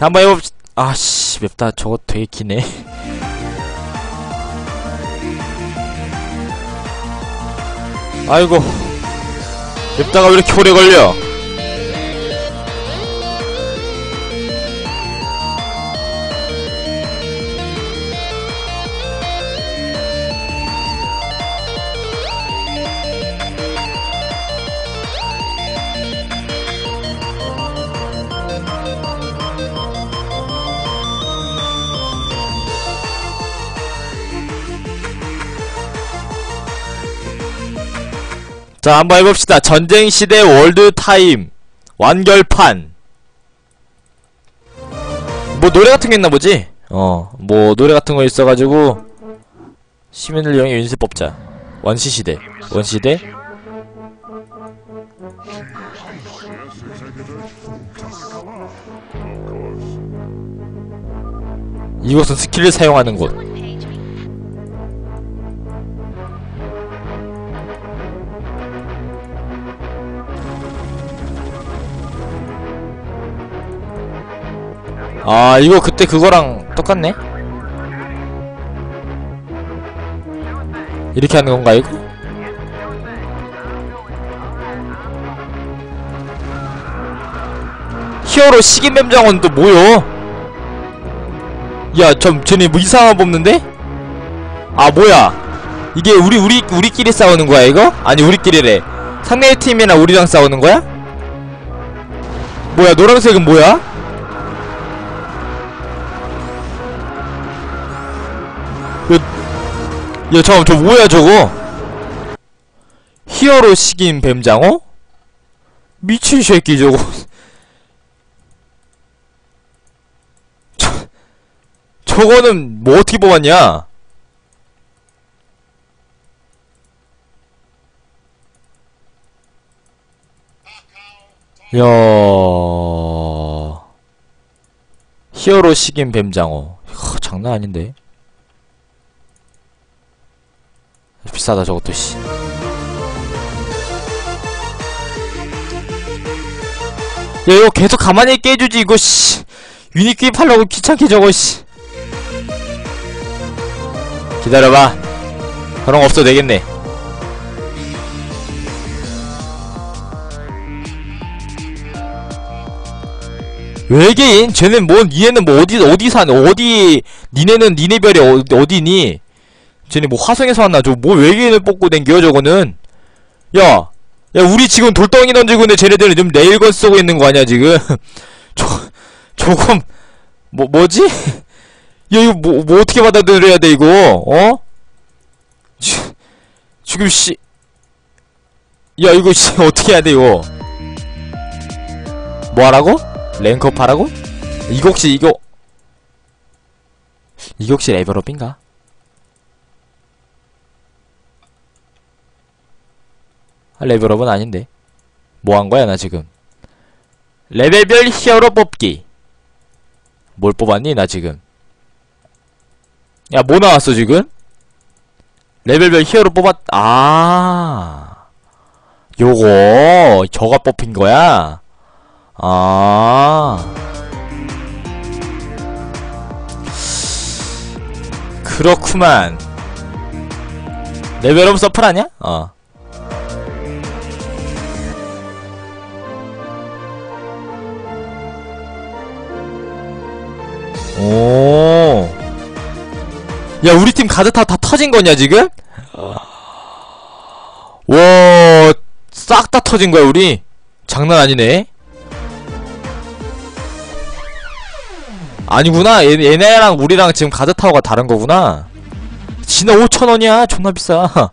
한번 해봅시다. 아씨, 맵다. 저거 되게 기네. 아이고. 맵다가 왜 이렇게 오래 걸려? 자, 한번 해봅시다. 전쟁시대 월드타임. 완결판. 뭐, 노래 같은 게 있나 보지? 어, 뭐, 노래 같은 거 있어가지고, 시민을 이용해 윤세 뽑자. 원시시대. 원시시대? 이곳은 스킬을 사용하는 곳. 아 이거 그때 그거랑 똑같네? 이렇게 하는 건가 이거? 히어로 식인뱀장어는 또 뭐요? 야, 좀 쟤네 뭐 이상한 거 뽑는데? 아 뭐야? 이게 우리 우리 우리끼리 싸우는 거야 이거? 아니 우리끼리래. 상대 팀이랑 우리랑 싸우는 거야? 뭐야 노란색은 뭐야? 야, 잠깐, 저 뭐야, 저거? 히어로 식인 뱀장어? 미친 새끼, 저거. 저, 저거는 뭐 어떻게 뽑았냐? 야 히어로 식인 뱀장어. 하, 장난 아닌데. 비싸다 저것도 씨. 야 이거 계속 가만히 있게 해주지 이거 씨. 유닛 구입하려고 귀찮게 저거 씨. 기다려봐. 그런 거 없어도 되겠네. 외계인? 쟤는 뭐, 니네는 뭐 어디, 어디 사는, 어디, 니네는 니네 별이 어, 어디니? 쟤네 뭐 화성에서 왔나? 저 뭐 외계인을 뽑고 댕겨 저거는? 야, 야 우리 지금 돌덩이 던지고 있는데 쟤네들은 지금 네일건 쓰고 있는 거 아니야 지금? 저, 조금 뭐 뭐지? 야 이거 뭐, 뭐 어떻게 받아들여야 돼 이거? 어? 지, 지금 씨, 야 이거 씨 어떻게 해야 돼 이거? 뭐 하라고? 랭크업 하라고? 이거 혹시 이거 이게 혹시 레벨업인가? 레벨업은 아닌데. 뭐 한 거야, 나 지금? 레벨별 히어로 뽑기. 뭘 뽑았니, 나 지금? 야, 뭐 나왔어, 지금? 레벨별 히어로 뽑았, 아. 요거, 저가 뽑힌 거야? 아. 그렇구만. 레벨업 서플 아냐? 어. 야, 우리 팀 가드타 다 터진 거냐, 지금? 와, 싹 다 터진 거야, 우리? 장난 아니네. 아니구나. 얘, 얘네랑 우리랑 지금 가드 타워가 다른 거구나. 진짜 5천원이야. 존나 비싸.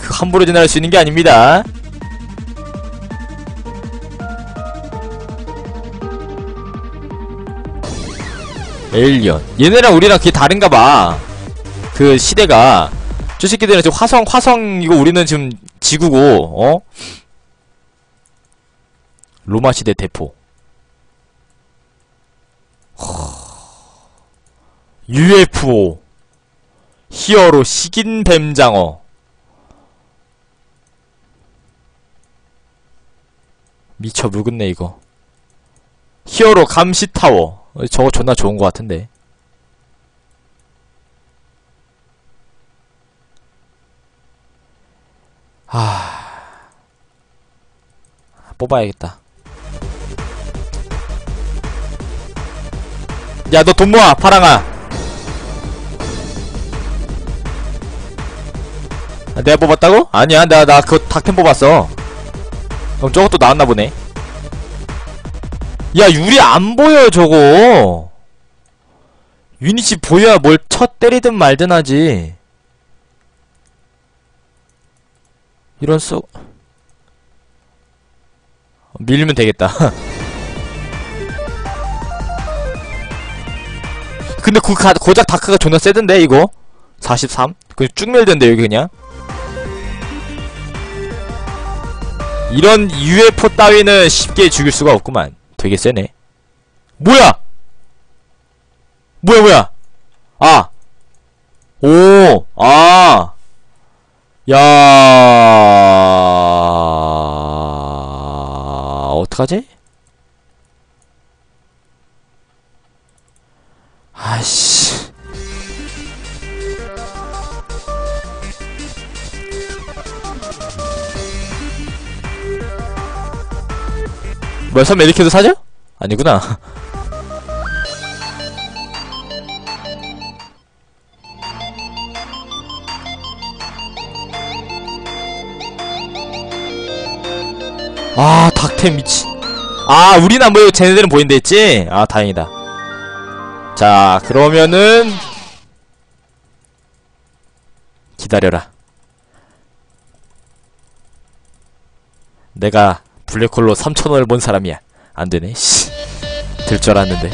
그 함부로 지나갈 수 있는 게 아닙니다. 에일리언. 얘네랑 우리랑 그게 다른가 봐. 그 시대가. 저 새끼들은 지금 화성, 화성이고 우리는 지금 지구고, 어? 로마 시대 대포. UFO. 히어로 식인 뱀장어. 미쳐 묵었네, 이거. 히어로 감시 타워. 어, 저거 존나 좋은 것 같은데. 아, 뽑아야겠다. 야, 너 돈 모아, 파랑아. 아, 내가 뽑았다고? 아니야, 나, 나 그거 닥템 뽑았어. 그럼 저것도 나왔나 보네. 야, 유리 안 보여, 저거. 유닛이 보여야 뭘 첫 때리든 말든 하지. 이런 쏘, 밀면 되겠다. 근데 그 가, 고작 다크가 존나 세던데, 이거? 43? 그쭉 밀던데, 여기 그냥. 이런 UFO 따위는 쉽게 죽일 수가 없구만. 되게 세네. 뭐야! 뭐야, 뭐야! 아! 오! 아! 야 어떡하지? 아씨. 뭐야, 선 메디케도 사죠? 아니구나. 아, 닥템 미친. 아, 우린 안 보이고 쟤네들은 보인다 했지? 아, 다행이다. 자, 그러면은, 기다려라. 내가 블랙홀로 3천원을 본 사람이야. 안 되네, 씨. 될 줄 알았는데.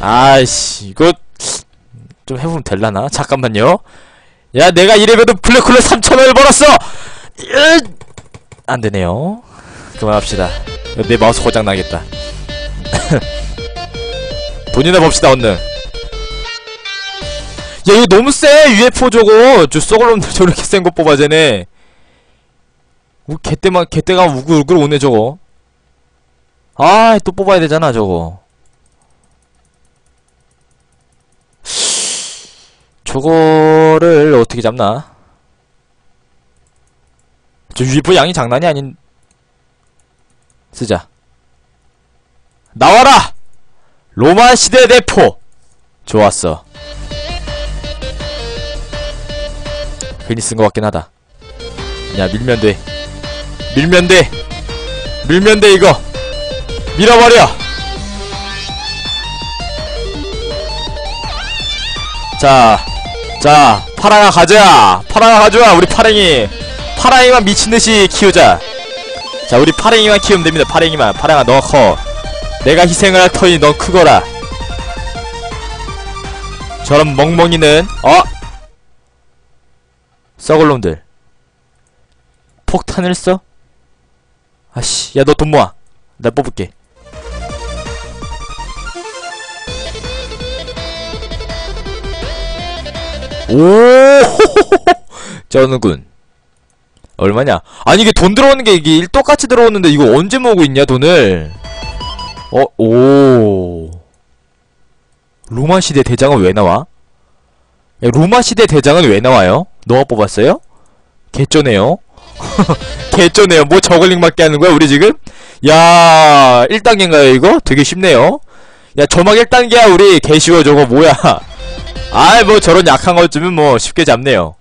아이씨, 이거, 좀 해보면 될라나? 잠깐만요. 야, 내가 이래봬도 블랙홀로 3천원을 벌었어! 으! 안 되네요. 그만합시다. 내 마우스 고장 나겠다. 돈이나 봅시다 얼른. 야 이거 너무 세 UFO 저거 저 썩을놈 저렇게 센 거 뽑아 쟤네. 우 개떼만 개떼가 우글우글 오네 저거. 아 또 뽑아야 되잖아 저거. 저거를 어떻게 잡나? 저 UFO 양이 장난이 아닌 쓰자 나와라 로마 시대 대포 좋았어 괜히 쓴 것 같긴 하다 야 밀면 돼 밀면 돼 밀면 돼 이거 밀어버려 자, 자, 파랑아 가자. 파랑아 가져와. 우리 파랑이. 파랑이만 미친듯이 키우자. 자, 우리 파랑이만 키우면 됩니다. 파랑이만. 파랑아, 너 커. 내가 희생을 할 터니 넌 크거라. 저런 멍멍이는, 어? 썩을 놈들. 폭탄을 써? 아씨, 야, 너 돈 모아. 나 뽑을게. 오, 쩌는군. 얼마냐? 아니 이게 돈 들어오는 게 이게 똑같이 들어오는데 이거 언제 모으고 있냐 돈을? 어, 오. 로마 시대 대장은 왜 나와? 야, 로마 시대 대장은 왜 나와요? 너가 뽑았어요? 개쩌네요. 개쩌네요. 뭐 저글링밖에 하는 거야 우리 지금? 야, 1단계인가요 이거? 되게 쉽네요. 야, 저막 1단계야 우리 개 쉬워 저거 뭐야? 아이 뭐 저런 약한 것쯤은 뭐 쉽게 잡네요.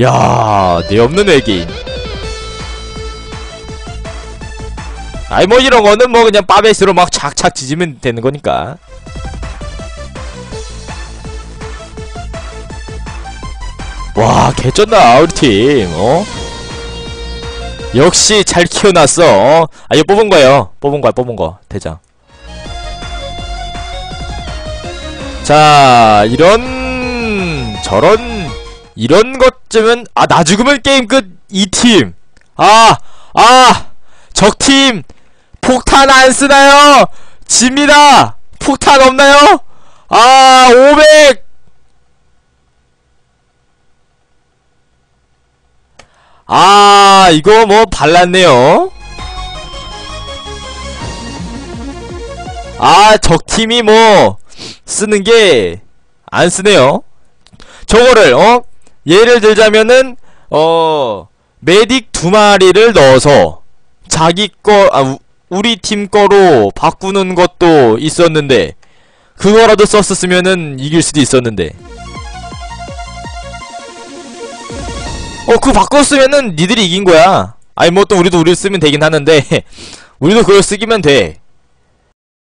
야, 내 없는 외계인. 아이 뭐 이런 거는 뭐 그냥 빠베스로 막 착착 지지면 되는 거니까. 와, 개쩐다 우리 팀. 어? 역시 잘 키워놨어. 어? 아 이거 뽑은 거예요. 뽑은 거야, 뽑은 거 대장. 자, 이런 저런 이런 것쯤은 아 나 죽으면 게임 끝 이 팀. 아, 아, 적팀 폭탄 안 쓰나요? 집니다. 폭탄 없나요? 아, 500. 아, 이거 뭐 발랐네요. 아, 적팀이 뭐, 쓰는 게, 안 쓰네요. 저거를, 어? 예를 들자면은, 어, 메딕 두 마리를 넣어서, 자기 거, 아, 우- 우리 팀 거로 바꾸는 것도 있었는데, 그거라도 썼었으면은 이길 수도 있었는데. 어, 그거 바꿨으면은 니들이 이긴 거야. 아니, 뭐 또 우리도 우리를 쓰면 되긴 하는데, 우리도 그걸 쓰기면 돼.